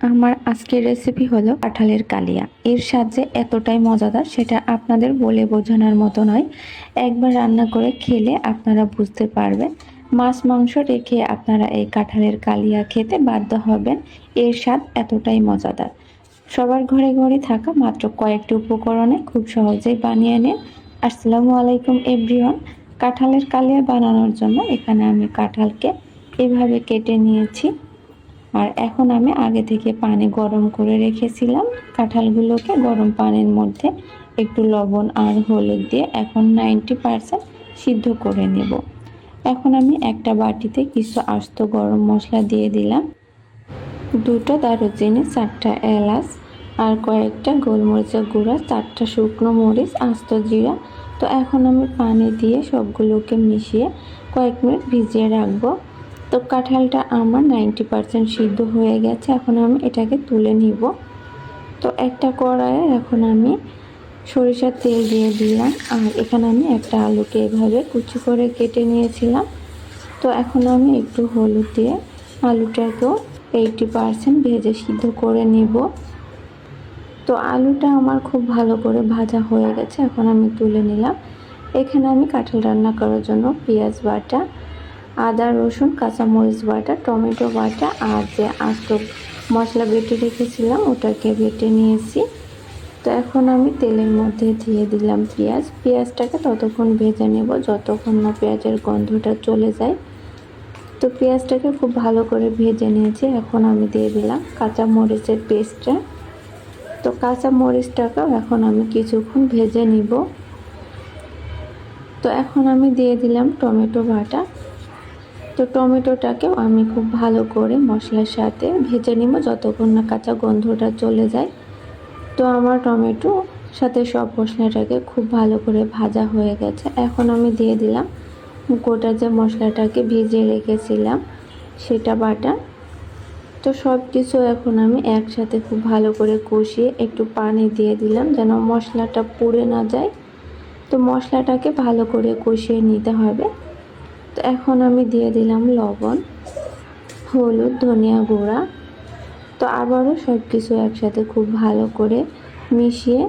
আমার আজকের রেসিপি হলো কাঁঠালের কালিয়া। এর সাহায্যে এতটাই মজাদার সেটা আপনাদের বলে বোঝানোর মতো নয়। একবার রান্না করে খেলে আপনারা বুঝতে পারবেন। মাছ, মাংস রেখে আপনারা এই কাঁঠালের কালিয়া খেতে বাধ্য হবেন। এর স্বাদ এতটাই মজাদার। সবার ঘরে ঘরে থাকা মাত্র কয়েকটি উপকরণে খুব সহজেই বানিয়ে নিন। আসসালামু আলাইকুম, এভরিওয়ান। কাঁঠালের কালিয়া বানানোর জন্য এখানে আমি কাঁঠালকে এভাবে কেটে নিয়েছি। আর এখন আমি আগে থেকে পানি গরম করে রেখেছিলাম। কাঁঠালগুলোকে গরম পানির মধ্যে একটু লবণ আর হলুদ দিয়ে এখন নাইনটি পারসেন্ট সিদ্ধ করে নেব। এখন আমি একটা বাটিতে কিছু আস্ত গরম মশলা দিয়ে দিলাম। দুটো দারুচিনি, চারটা এলাচ আর কয়েকটা গোলমরিচের গুঁড়া, চারটা শুকনো মরিচ, আস্ত জিরা। তো এখন আমি পানি দিয়ে সবগুলোকে মিশিয়ে কয়েক মিনিট ভিজিয়ে রাখব। তো কাঁঠালটা আমার নাইনটি পারসেন্ট সিদ্ধ হয়ে গেছে, এখন আমি এটাকে তুলে নিব। তো একটা কড়াইয়ে এখন আমি সরিষার তেল দিয়ে দিলাম, আর এখানে আমি একটা আলুকে এভাবে কুচি করে কেটে নিয়েছিলাম। তো এখন আমি একটু হলুদ দিয়ে আলুটাকেও এইটি পারসেন্ট ভেজে সিদ্ধ করে নেব। তো আলুটা আমার খুব ভালো করে ভাজা হয়ে গেছে, এখন আমি তুলে নিলাম। এখানে আমি কাঁঠাল রান্না করার জন্য পেঁয়াজ বাটা আদা, রসুন, কাঁচামরিচ বাটা, টমেটো বাটা আর যে আস্ত মশলা বেটে রেখেছিলাম ওটাকে বেটে নিয়েছি। তো এখন আমি তেলের মধ্যে দিয়ে দিলাম পেঁয়াজ। পেঁয়াজটাকে ততক্ষণ ভেজে নেব যতক্ষণ না পেঁয়াজের গন্ধটা চলে যায়। তো পেঁয়াজটাকে খুব ভালো করে ভেজে নিয়েছি। এখন আমি দিয়ে দিলাম কাঁচা মরিচের পেস্টটা। তো কাঁচা মরিচটাকেও এখন আমি কিছুক্ষণ ভেজে নিব। তো এখন আমি দিয়ে দিলাম টমেটো বাটা। তো টমেটোটাকেও আমি খুব ভালো করে মশলার সাথে ভেজে নিব যতক্ষণ না কাঁচা গন্ধটা চলে যায়। তো আমার টমেটো সাথে সব মশলাটাকে খুব ভালো করে ভাজা হয়ে গেছে। এখন আমি দিয়ে দিলাম গোটা যে মশলাটাকে ভিজিয়ে রেখেছিলাম সেটা বাটা। তো সব কিছু এখন আমি একসাথে খুব ভালো করে কষিয়ে একটু পানি দিয়ে দিলাম যেন মশলাটা পুড়ে না যায়। তো মশলাটাকে ভালো করে কষিয়ে নিতে হবে। তো এখন আমি দিয়ে দিলাম লবণ, হলুদ, ধনিয়া গুঁড়া। তো আবারও সব কিছু একসাথে খুব ভালো করে মিশিয়ে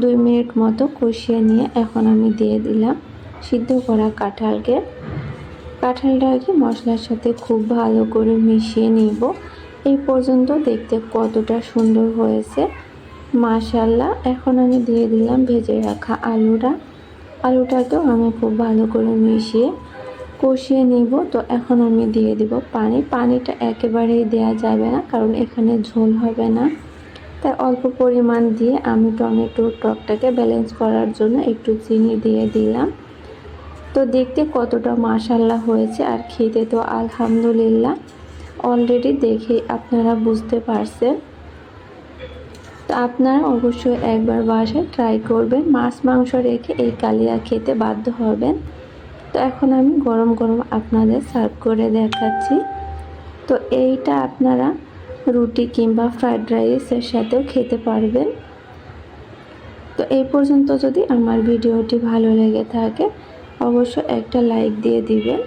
দুই মিনিট মতো কষিয়ে নিয়ে এখন আমি দিয়ে দিলাম সিদ্ধ করা কাঁঠালকে। কাঁঠালটাকে মশলার সাথে খুব ভালো করে মিশিয়ে নিব। এই পর্যন্ত দেখতে কতটা সুন্দর হয়েছে। মাশাল্লাহ এখন আমি দিয়ে দিলাম ভেজে রাখা আলুটা। আলুটাকেও আমি খুব ভালো করে মিশিয়ে কষিয়ে নিব। তো এখন আমি দিয়ে দিব পানি। পানিটা একেবারেই দেয়া যাবে না, কারণ এখানে ঝোল হবে না। তাই অল্প পরিমাণ দিয়ে আমি টমেটোর টকটাকে ব্যালেন্স করার জন্য একটু চিনি দিয়ে দিলাম। তো দেখতে কতটা মাসাল্লা হয়েছে আর খেতে তো আলহামদুলিল্লাহ। অলরেডি দেখে আপনারা বুঝতে পারছেন। তো আপনারা অবশ্যই একবার বাসায় ট্রাই করবেন। মাছ মাংস রেখে এই কালিয়া খেতে বাধ্য হবেন। তো এখন আমি গরম গরম আপনাদের সার্ভ করে দেখাচ্ছি। তো এইটা আপনারা রুটি কিংবা ফ্রায়েড রাইসের সাথেও খেতে পারবেন। তো এই পর্যন্ত যদি আমার ভিডিওটি ভালো লেগে থাকে অবশ্য একটা লাইক দিয়ে দিবেন।